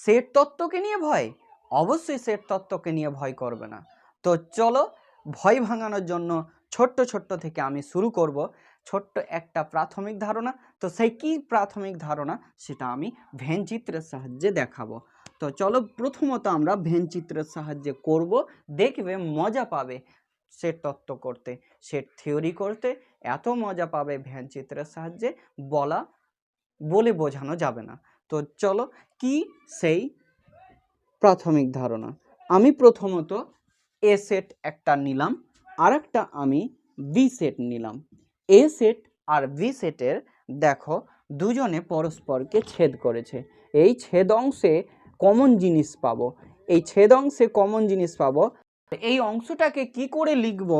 Set তত্ত্বকে নিয়ে ভয়? অবশ্যই সেট তত্ত্বকে নিয়ে ভয় করবে না। তো চলো, ভয় ভাঙানোর জন্য ছোট্ট ছোট্ট থেকে আমি শুরু করব। ছোট্ট একটা প্রাথমিক ধারণা। তো সেই কী প্রাথমিক ধারণা? সেটা আমি ভেন চিত্রের সাহায্যে দেখাবো। তো চলো, প্রথমত আমরা ভেন চিত্রের সাহায্যে করব। দেখবে মজা পাবে সেট তত্ত্ব করতে, সেট থিওরি করতে। এত মজা পাবে ভ্যান চিত্রের সাহায্যে বলা বলে বোঝানো যাবে না। তো চলো কি সেই প্রাথমিক ধারণা। আমি প্রথমত এ সেট একটা নিলাম আর একটা আমি বি সেট নিলাম। এ সেট আর বি সেটের দেখো দুজনে পরস্পরকে ছেদ করেছে। এই ছেদ অংশে কমন জিনিস পাবো। এই ছেদ অংশে কমন জিনিস পাবো। এই অংশটাকে কি করে লিখব?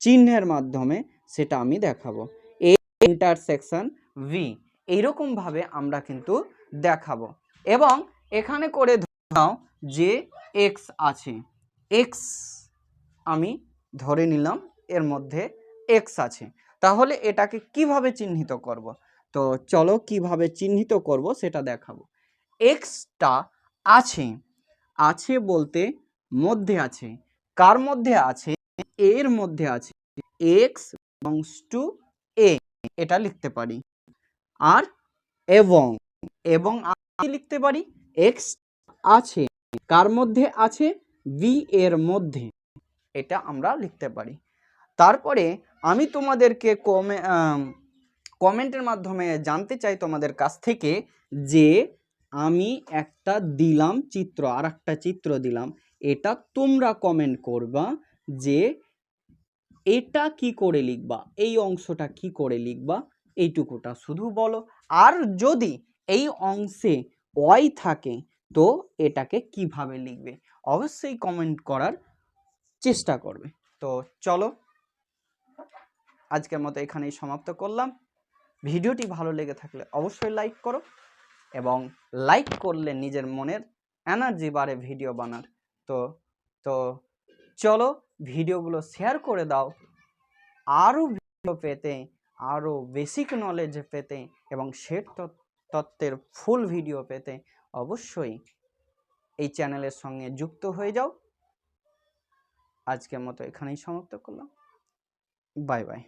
চিহ্নের মাধ্যমে সেটা আমি দেখাবো। এ ইন্টারসেকশন ভি এইরকমভাবে আমরা কিন্তু দেখাবো। এবং এখানে করে নাও যে এক্স আছে এক্স আমি ধরে নিলাম, এর মধ্যে এক্স আছে। তাহলে এটাকে কীভাবে চিহ্নিত করব? তো চলো কীভাবে চিহ্নিত করব সেটা দেখাবো। এক্সটা আছে আছে বলতে মধ্যে আছে। কার মধ্যে আছে? এর মধ্যে আছে। এক্স বিলংস টু এ এটা লিখতে পারি। আর এবং এবং লিখতে পারি এক্স আছে, কার মধ্যে আছে? বি এর মধ্যে। এটা আমরা লিখতে পারি। তারপরে আমি তোমাদেরকে কমে কমেন্টের মাধ্যমে জানতে চাই তোমাদের কাছ থেকে যে আমি একটা দিলাম চিত্র আর একটা চিত্র দিলাম। এটা তোমরা কমেন্ট করবা যে এটা কি করে লিখবা? এই অংশটা কি করে লিখবা? এইটুকুটা। শুধু বলো, আর যদি এই অংশে ওয়াই থাকে, তো এটাকে কীভাবে লিখবে? অবশ্যই কমেন্ট করার চেষ্টা করবে। তো চলো, আজকের মতো এখানেই সমাপ্ত করলাম। ভিডিওটি ভালো লেগে থাকলে অবশ্যই লাইক করো এবং লাইক করলে নিজের মনের এনার্জি বাড়ে ভিডিও বানার। তো তো চলো ভিডিওগুলো শেয়ার করে দাও। আরও ভিডিও পেতে আরও বেসিক নলেজ পেতে এবং সেট তত্ত্বের ফুল ভিডিও পেতে অবশ্যই এই চ্যানেলের সঙ্গে যুক্ত হয়ে যাও। আজকের মতো এখানেই সমাপ্ত করলাম। Bye bye